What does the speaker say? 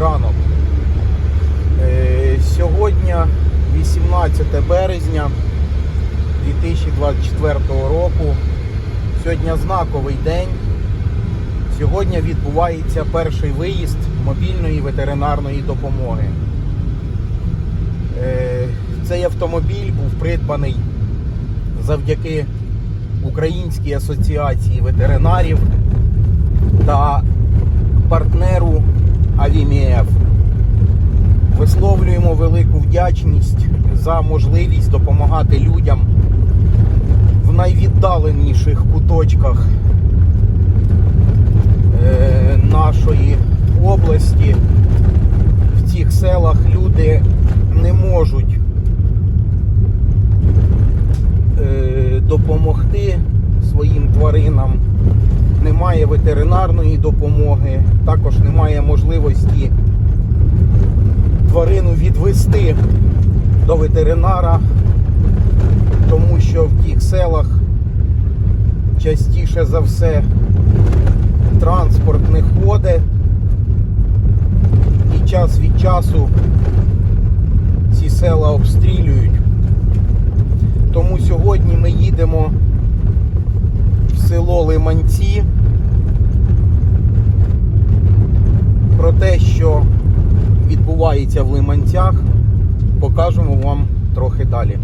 ранок. Е, Сьогодні 18 березня 2024 року. Сьогодні знаковий день. Сьогодні відбувається перший виїзд мобільної ветеринарної допомоги. Е, Цей автомобіль був придбаний завдяки Українській асоціації ветеринарів та партнеру Висловлюємо велику вдячність за можливість допомагати людям в найвіддаленіших куточках е, нашої області. В цих селах люди не можуть е, допомогти своїм тваринам. Немає ветеринарної допомоги, також немає можливості тварину відвести до ветеринара, тому що в тих селах частіше за все транспорт не ходить і час від часу ці села обстрілюють. Тому сьогодні ми їдемо в село Лиманці. Відбувається в Лиманцях, покажемо вам трохи далі.